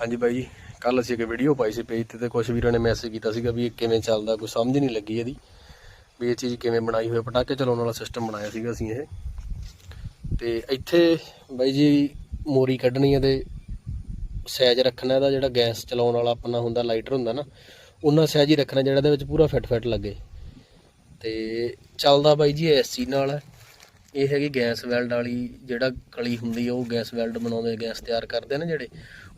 ਹਾਂਜੀ ਬਾਈ ਜੀ ਕੱਲ ਅਸੀਂ ਇੱਕ ਵੀਡੀਓ ਪਾਈ ਸੀ ਪੇਜ ਤੇ ਤੇ ਕੁਝ ਵੀਰਾਂ ਨੇ ਮੈਸੇਜ ਕੀਤਾ ਸੀਗਾ ਵੀ ਇਹ ਕਿਵੇਂ ਚੱਲਦਾ, ਕੋਈ ਸਮਝ ਨਹੀਂ ਲੱਗੀ ਇਹਦੀ ਵੀ ਇਹ ਚੀਜ਼ ਕਿਵੇਂ ਬਣਾਈ ਹੋਈ ਪਟਾਕੇ ਚਲਾਉਣ ਵਾਲਾ ਸਿਸਟਮ ਬਣਾਇਆ ਸੀਗਾ ਅਸੀਂ ਇਹ। ਤੇ ਇੱਥੇ ਬਾਈ ਜੀ ਮੋਰੀ ਕੱਢਣੀ ਹੈ ਤੇ ਸਾਈਜ਼ ਰੱਖਣਾ ਇਹਦਾ ਜਿਹੜਾ ਗੈਸ ਚਲਾਉਣ ਵਾਲਾ ਆਪਣਾ ਹੁੰਦਾ ਲਾਈਟਰ ਹੁੰਦਾ ਨਾ, ਉਹਨਾਂ ਸਾਈਜ਼ ਹੀ ਰੱਖਣਾ ਜਿਹੜਾ ਇਹਦੇ ਵਿੱਚ ਪੂਰਾ ਫਿੱਟ ਫਿੱਟ ਲੱਗੇ। ਤੇ ਚੱਲਦਾ ਬਾਈ ਜੀ ਐਸਸੀ ਨਾਲ। ਹੈ। ਇਹ ਹੈਗੀ ਗੈਸ ਵੈਲਡ ਵਾਲੀ, ਜਿਹੜਾ ਕਲੀ ਹੁੰਦੀ ਹੈ ਉਹ ਗੈਸ ਵੈਲਡ ਬਣਾਉਂਦੇ ਗੈਸ ਤਿਆਰ ਕਰਦੇ ਨੇ ਜਿਹੜੇ,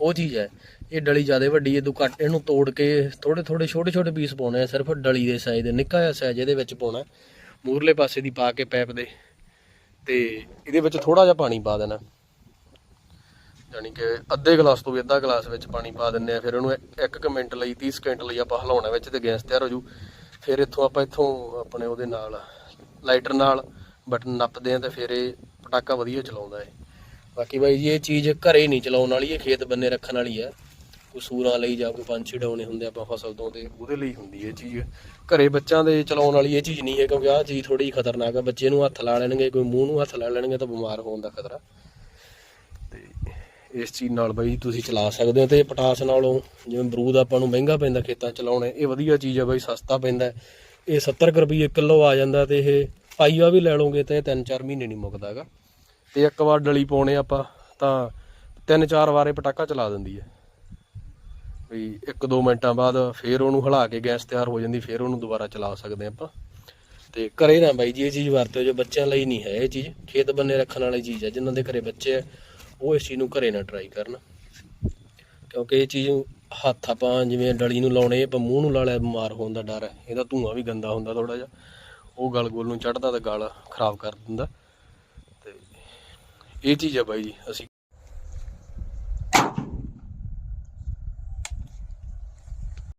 ਉਹ ਚੀਜ਼ ਹੈ ਇਹ ਡਲੀ ਜ਼ਿਆਦਾ ਵੱਡੀ ਹੈ ਤੂੰ ਕੱਟ ਇਹਨੂੰ ਤੋੜ ਕੇ ਥੋੜੇ ਥੋੜੇ ਛੋਟੇ ਛੋਟੇ ਪੀਸ ਪਾਉਣੇ ਆ, ਸਿਰਫ ਡਲੀ ਦੇ ਸਾਈਜ਼ ਦੇ, ਨਿੱਕਾ ਜਿਹਾ ਸਾਈਜ਼ ਇਹਦੇ ਵਿੱਚ ਪਾਉਣਾ। ਮੂਰਲੇ ਪਾਸੇ ਦੀ ਪਾ ਕੇ ਪੈਪ ਦੇ, ਤੇ ਇਹਦੇ ਵਿੱਚ ਥੋੜਾ ਜਿਹਾ ਪਾਣੀ ਪਾ ਦੇਣਾ। ਯਾਨੀ ਕਿ ਅੱਧੇ ਗਲਾਸ ਤੋਂ ਵੀ ਅੱਧਾ ਗਲਾਸ ਵਿੱਚ ਪਾਣੀ ਪਾ ਦਿੰਨੇ ਆ, ਫਿਰ ਉਹਨੂੰ 1 ਮਿੰਟ ਲਈ 30 ਸਕਿੰਟ ਲਈ ਆਪਾਂ ਹਿਲਾਉਣਾ ਵਿੱਚ ਤੇ ਗੈਸ ਤਿਆਰ ਹੋ ਜੂ। ਫਿਰ ਇੱਥੋਂ ਆਪਾਂ, ਇੱਥੋਂ ਆਪਣੇ ਉਹਦੇ ਨਾਲ ਲਾਈਟਰ ਨਾਲ ਬਟਨ ਨੱਪਦੇ ਆ ਤੇ ਫਿਰ ਇਹ ਪਟਾਕਾ ਵਧੀਆ ਚਲਾਉਂਦਾ ਹੈ ਬਾਕੀ ਬਾਈ ਜੀ, ਇਹ ਚੀਜ਼ ਘਰੇ ਨਹੀਂ ਚਲਾਉਣ ਵਾਲੀ, ਇਹ ਖੇਤ ਬੰਨੇ ਰੱਖਣ ਵਾਲੀ ਹੈ ਕੋਈ ਸੂਰਾਂ ਲਈ ਜਾਂ ਕੋਈ ਪੰਛੀ ਡਾਉਣੇ ਹੁੰਦੇ ਆਪਾਂ ਫਸਲ ਤੋਂ ਤੇ ਉਹਦੇ ਲਈ ਹੁੰਦੀ ਇਹ ਚੀਜ਼। ਘਰੇ ਬੱਚਿਆਂ ਦੇ ਚਲਾਉਣ ਵਾਲੀ ਇਹ ਚੀਜ਼ ਨਹੀਂ ਹੈ, ਕਿਉਂਕਿ ਆਹ ਚੀਜ਼ ਥੋੜੀ ਖਤਰਨਾਕ ਹੈ ਬੱਚੇ ਨੂੰ ਹੱਥ ਲਾ ਲੈਣਗੇ, ਕੋਈ ਮੂੰਹ ਨੂੰ ਹੱਥ ਲਾ ਲੈਣਗੇ ਤਾਂ ਬਿਮਾਰ ਹੋਣ ਦਾ ਖਤਰਾ। ਤੇ ਇਸ ਚੀਜ਼ ਨਾਲ ਬਾਈ ਤੁਸੀਂ ਚਲਾ ਸਕਦੇ ਹੋ ਤੇ ਪਟਾਸ ਨਾਲੋਂ ਜਿਵੇਂ ਬਰੂਦ ਆਪਾਂ ਨੂੰ ਮਹਿੰਗਾ ਪੈਂਦਾ ਖੇਤਾਂ 'ਚ ਚਲਾਉਣੇ, ਇਹ ਵਧੀਆ ਚੀਜ਼ ਹੈ ਬਾਈ, ਸਸਤਾ ਪੈਂਦਾ। ਇਹ 70 ਕੁ ਰੁਪਏ ਕਿਲੋ ਆ ਜਾਂਦਾ ਤੇ ਇਹ ਪਾਈਆ ਵੀ ਲੈ ਲਓਗੇ ਤੇ 3-4 ਮਹੀਨੇ ਨਹੀਂ ਮੁੱਕਦਾ ਹੈਗਾ। ਤੇ ਇੱਕ ਵਾਰ ਡਲੀ ਪਾਉਣੇ ਆਪਾਂ ਤਾਂ ਤਿੰਨ ਚਾਰ ਵਾਰੇ ਪਟਾਕਾ ਚਲਾ ਦਿੰਦੀ ਹੈ। ਵੀ 1-2 ਮਿੰਟਾਂ ਬਾਅਦ ਫੇਰ ਉਹਨੂੰ ਹਿਲਾ ਕੇ ਗੈਸ ਤਿਆਰ ਹੋ ਜਾਂਦੀ, ਫੇਰ ਉਹਨੂੰ ਦੁਬਾਰਾ ਚਲਾ ਸਕਦੇ ਆਪਾਂ। ਤੇ ਘਰੇ ਨਾ ਬਾਈ ਜੀ, ਇਹ ਚੀਜ਼ ਵਰਤਿਓ ਜੋ ਬੱਚਿਆਂ ਲਈ ਨਹੀਂ ਹੈ, ਇਹ ਚੀਜ਼ ਖੇਤ ਬੰਨੇ ਰੱਖਣ ਵਾਲੀ ਚੀਜ਼ ਹੈ, ਜਿਨ੍ਹਾਂ ਦੇ ਘਰੇ ਬੱਚੇ ਆ ਉਹ ਇਸ ਚੀਜ਼ ਨੂੰ ਘਰੇ ਨਾ ਟਰਾਈ ਕਰਨ। ਕਿਉਂਕਿ ਇਹ ਚੀਜ਼ ਹੱਥ ਆਪਾਂ ਜਿਵੇਂ ਡਲੀ ਨੂੰ ਲਾਉਣੇ, ਆਪਾਂ ਮੂੰਹ ਨੂੰ ਲਾ ਲਿਆ, ਬਿਮਾਰ ਹੋਣ ਦਾ ਡਰ ਹੈ। ਇਹਦਾ ਧੂਆਂ ਵੀ ਗੰਦਾ ਹੁੰਦਾ ਥੋੜਾ ਜਿਹਾ। ਉਹ ਗਲ ਗੋਲ ਨੂੰ ਚੜਦਾ ਤੇ ਗਲ ਖਰਾਬ ਕਰ ਦਿੰਦਾ। ਤੇ ਇਹ ਚੀਜ਼ ਹੈ ਬਾਈ ਜੀ, ਅਸੀਂ